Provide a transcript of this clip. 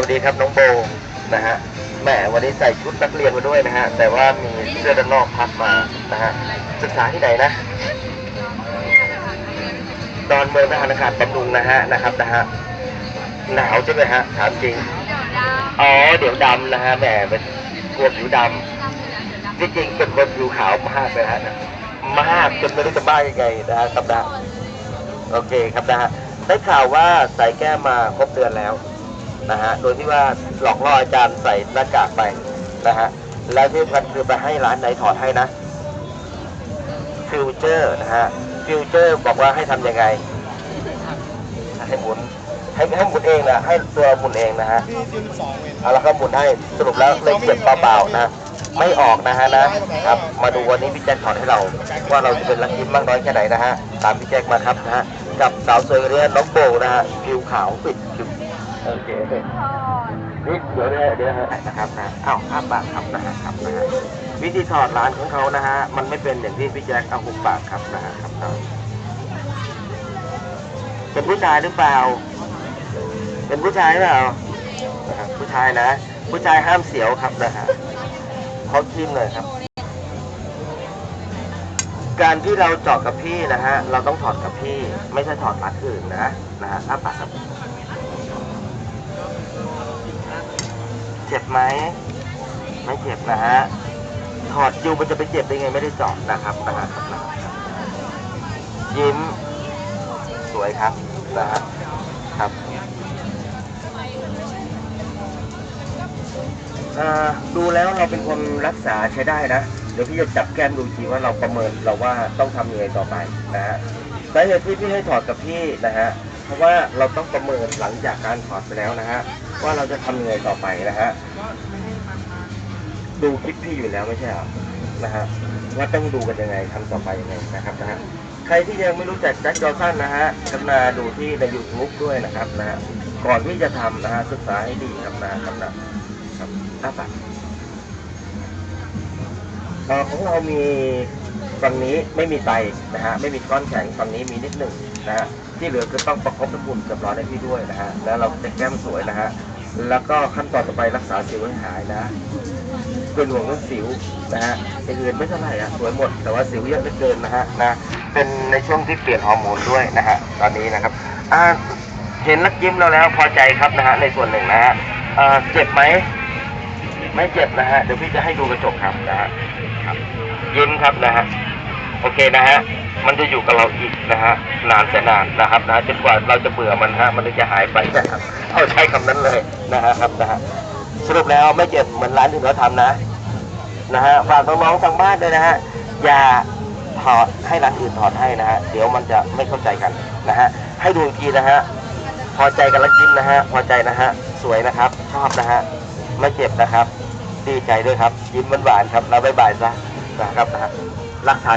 วัสดีครับน้องโบนะฮะแหมวันนี้ใส่ชุดนักเรียนมาด้วยนะฮะ แต่ว่ามีเสื้อด้านนอกพับมานะฮะศึกษาที่ไหนนะดอนเมืองทหารอากาศบำรุงนะฮะนะครับนะฮะหนาวใช่ไหมฮะถามจริงอ๋อเดี๋ยวดำนะฮะแหมเป็นกลัวผิวดำที่จริงเป็นคนผิวขาวมากเลยฮะมากจนไม่รู้จะบ้ายังไงนะฮะครับนะโอเคครับนะฮะได้ข่าวว่าใส่แก้มมาครบเดือนแล้ว นะฮะ โดยที่ว่าหลอกล่ออาจารย์ใส่หน้ากากไปนะฮะ แล้วที่สำคัญคือไปให้ร้านไหนถอดให้นะ ฟิวเจอร์นะฮะ ฟิวเจอร์บอกว่าให้ทำยังไง ให้หมุน ให้ให้หมุนเองนะ ให้ตัวหมุนเองนะฮะเอาละครับหมุนให้ สรุปแล้วเลยเจ็บเบาๆนะ ไม่ออกนะฮะนะครับ มาดูวันนี้พี่แจ็คถอดให้เรา ว่าเราจะเป็นลักยิ้มมากน้อยแค่ไหนนะฮะ ตามพี่แจ็คมาครับนะฮะ กับสาวสวยคนนี้น้องโบนะฮะ ผิวขาวปิดผิว โอเคนี่เดี๋ยวนะเดี๋ยวนะครับนะอ้าวอ้าปากครับนะฮะครับนะฮะวิธีถอดร้านของเขานะฮะมันไม่เป็นอย่างที่พี่แจ็คเอาหุบปากครับนะฮะครับนะเป็นผู้ชายหรือเปล่า เป็นผู้ชายหรือเปล่านะครับผู้ชายนะ ผู้ชายห้ามเสียวครับนะฮะเขาทิมเลยครับ การที่เราเจาะกับพี่นะฮะเราต้องถอดกับพี่ ไม่ใช่ถอดร้านอื่นนะนะฮะอ้าปากครับ จ็บไหมไม่เจ็บนะฮะถอดยูมันจะไปเจ็บได้ไงไม่ได้เจาะนะครับนะฮะครับนะยิ้มสวยครับนะฮะครับอ่อดูแล้วเราเป็นคนรักษาใช้ได้นะเดี๋ยวพี่จะจับแก้มดูทีว่าเราประเมินเราว่าต้องทำยังไงต่อไปนะฮะสาเหตุที่พี่ให้ถอดกับพี่นะฮะ เพราะว่าเราต้องประเมินหลังจากการถอดไปแล้วนะฮะว่าเราจะทำยังไงต่อไปนะฮะดูคลิปพี่อยู่แล้วไม่ใช่หรอนะฮะว่าต้องดูกันยังไงทำต่อไปยังไงนะครับนะฮะใครที่ยังไม่รู้จักแจ็คจอร์สันนะฮะกรุณาดูที่ในยูทูบด้วยนะครับนะฮะก่อนที่จะทำนะฮะศึกษาให้ดีครับนะครับนะครับอ้าปากเอ่อของเรามีฝั่งนี้ไม่มีไตนะฮะไม่มีก้อนแข็งฝั่งนี้มีนิดหนึ่งนะฮะ ที่เหลือคือต้องประคบน้ำบุญเรียบร้อยในที่ด้วยนะฮะแล้วเราจะแก้มสวยนะฮะแล้วก็ขั้นตอนต่อไปรักษาสิวให้หายนะเป็นห่วงเรื่องสิวนะฮะอย่างอื่นไม่เท่าไหร่อะสวยหมดแต่ว่าสิวเยอะเหลือเกินนะฮะนะเป็นในช่วงที่เปลี่ยนฮอร์โมนด้วยนะฮะตอนนี้นะครับอ่าเห็นนักยิ้มเราแล้วพอใจครับนะฮะในส่วนหนึ่งนะฮะเจ็บไหมไม่เจ็บนะฮะเดี๋ยวพี่จะให้ดูกระจกครับนะฮะยิ้มครับนะฮะโอเคนะฮะ มันจะอยู่กับเราอีกนะฮะนานแสนนานนะครับนะจนกว่าเราจะเบื่อมันฮะมันจะหายไปนะครับเอาใช้คำนั้นเลยนะฮะครับนะฮะสรุปแล้วไม่เจ็บเหมือนร้านอื่นเขาทำนะนะฮะฝากน้องๆทางบ้านด้วยนะฮะอย่าถอดให้ร้านอื่นถอดให้นะฮะเดี๋ยวมันจะไม่เข้าใจกันนะฮะให้ดูอีกทีนะฮะพอใจกันแล้วยิ้มนะฮะพอใจนะฮะสวยนะครับชอบนะฮะไม่เจ็บนะครับ ดีใจด้วยครับ ยิ้มหวานๆครับแล้วบายบายซะนะครับนะฮะรักษา